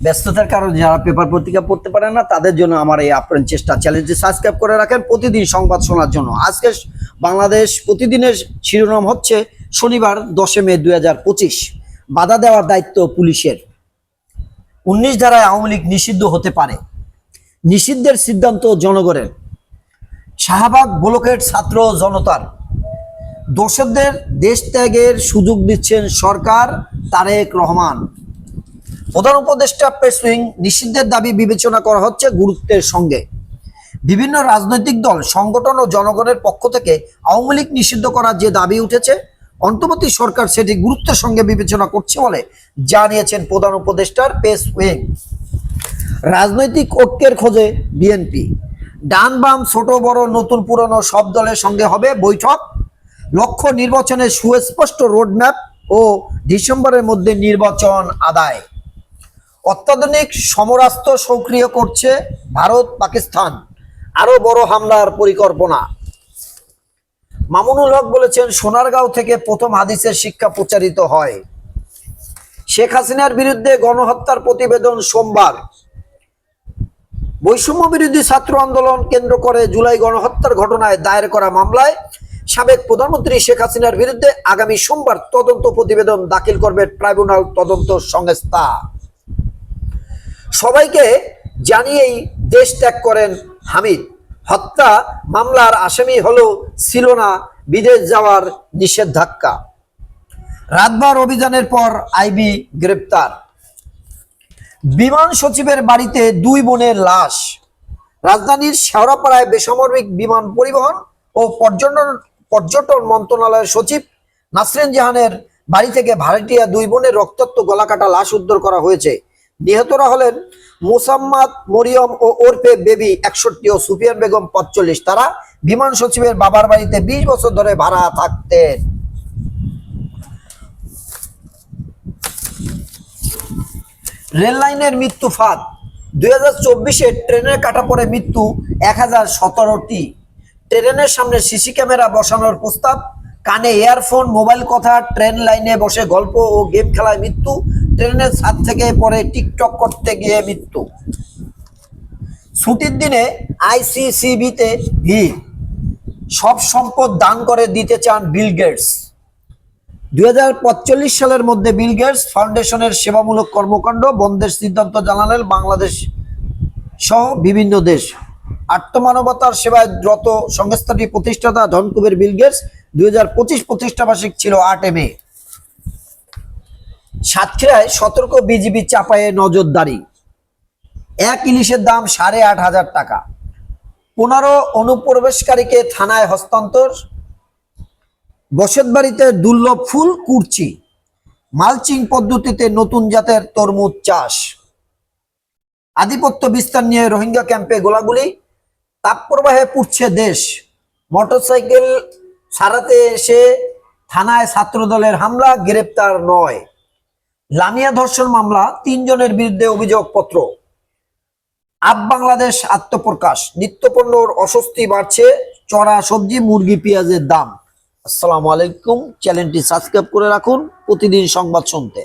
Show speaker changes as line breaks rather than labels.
ব্যস্ততার কারণে যারা পেপার পত্রিকা পড়তে পারে না, তাদের জন্য আমার এই আপ্রাণ চেষ্টা, চ্যানেলটি সাবস্ক্রাইব করে রাখেন। প্রতিদিন সংবাদ শোনার জন্য। আজকে বাংলাদেশ প্রতিদিনের শিরোনাম হচ্ছে শনিবার দশে মে দুই বাধা দেওয়ার দায়িত্ব পুলিশের। উনিশ ধারায় আওয়ামী লীগ নিষিদ্ধ হতে পারে। নিষিদ্ধের সিদ্ধান্ত জনগণের। শাহবাগ ব্লকের ছাত্র জনতার। দোষকদের দেশ ত্যাগের সুযোগ দিচ্ছেন সরকার তারেক রহমান। প্রধান উপদেষ্টা প্রেস উইং নিষিদ্ধের দাবি বিবেচনা করা হচ্ছে গুরুত্বের সঙ্গে। বিভিন্ন রাজনৈতিক দল, সংগঠন ও জনগণের পক্ষ থেকে আওয়ামী লীগ নিষিদ্ধ করার যে দাবি উঠেছে, অন্তর্বর্তী সরকার সেটি গুরুত্বের সঙ্গে বিবেচনা করছে বলে জানিয়েছেন প্রধান উপদেষ্টার পেস উইং রাজনৈতিক ঐক্যের খোঁজে বিএনপি। ডান বাম, ছোট, বড়, নতুন, পুরনো সব দলের সঙ্গে হবে বৈঠক। লক্ষ্য নির্বাচনের সুস্পষ্ট রোডম্যাপ ও ডিসেম্বরের মধ্যে নির্বাচন আদায়। অত্যাধুনিক সমরাস্ত্র সক্রিয় করছে ভারত, পাকিস্তান। আরও বড় হামলার পরিকল্পনা। মামুনুল হক বলেছেন, সোনারগাঁও থেকে প্রথম হাদিসের শিক্ষা প্রচারিত হয়। শেখ হাসিনার বিরুদ্ধে গণহত্যার প্রতিবেদন সোমবার। বৈষম্য বিরোধী ছাত্র আন্দোলন কেন্দ্র করে জুলাই গণহত্যার ঘটনায় দায়ের করা মামলায় সাবেক প্রধানমন্ত্রী শেখ হাসিনার বিরুদ্ধে আগামী সোমবার তদন্ত প্রতিবেদন দাখিল করবে ট্রাইব্যুনাল তদন্ত সংস্থা। সবাইকে জানিয়েই দেশ ত্যাগ করেন হামিদ। হত্যা মামলার আসামি হলেও ছিল না বিদেশ যাওয়ার নিষেধাজ্ঞা। রাতভর অভিযানের পর আইবি গ্রেপ্তার। বিমান সচিবের বাড়িতে দুই বোনের লাশ। রাজধানীর শেওড়াপাড়ায় বেসামরিক বিমান পরিবহন ও পর্যটন পর্যটন মন্ত্রণালয়ের সচিব নাসরিন জাহানের বাড়ি থেকে ভাড়াটিয়া দুই বোনের রক্তাক্ত গলাকাটা লাশ উদ্ধার করা হয়েছে। নিহতরা হলেন মোসাম্মদ, মরিয়ম ও ওরফে বেবি একষট্টি ও সুফিয়ান বেগম পঁচল্লিশ তারা বিমান সচিবের বাবার বাড়িতে বিশ বছর ধরে ভাড়া থাকতেন। রেল লাইনের মৃত্যু ফাঁদ। দুই হাজার চব্বিশে ট্রেনের কাটা পড়ে মৃত্যু এক হাজার সতেরোটি। ট্রেনের সামনে সিসি ক্যামেরা বসানোর প্রস্তাব। কানে ইয়ারফোন মোবাইল কথা, ট্রেন লাইনে বসে গল্প ও গেম খেলায় মৃত্যু ট্রেনের ছাদ থেকে পরে টিকটক করতে গিয়ে মৃত্যু। ছুটির দিনে আইসিসিবিতে ভিড়। সব সম্পদ দান করে দিতে চান বিল গেটস। দুই সালের মধ্যে বিল গেটস ফাউন্ডেশনের সেবামূলক কর্মকাণ্ড বন্ধের সিদ্ধান্ত জানালেন বাংলাদেশ সহ বিভিন্ন দেশ। আত্মমানবতার সেবায় রত সংস্থাটি প্রতিষ্ঠাতা ধনকুবের বিল গেটস। দুই হাজার পঁচিশ প্রতিষ্ঠাবার্ষিক ছিল আট মে। সাতক্ষীরায় সতর্ক বিজিবি চাপায়ে নজরদারি। এক ইলিশের দাম সাড়ে আট হাজার টাকা। পনেরো অনুপ্রবেশকারীকে থানায় হস্তান্তর। বসতবাড়িতে দুর্লভ ফুল, কুরচি। মালচিং পদ্ধতিতে নতুন জাতের তরমুজ চাষ। আধিপত্য বিস্তার নিয়ে রোহিঙ্গা ক্যাম্পে গোলাগুলি। তাপপ্রবাহে পুড়ছে দেশ। মোটরসাইকেল সারাতে এসে থানায় ছাত্রদলের হামলা, গ্রেপ্তার নয়। লামিয়া ধর্ষণ মামলা, তিনজনের বিরুদ্ধে অভিযোগপত্র। আপ বাংলাদেশ আত্মপ্রকাশ, নিত্যপণ্যর অস্বস্তি বাড়ছে, চড়া সবজি, মুরগি, পেঁয়াজের দাম। আসসালামু আলাইকুম, চ্যানেলটি সাবস্ক্রাইব করে রাখুন, প্রতিদিন সংবাদ শুনতে।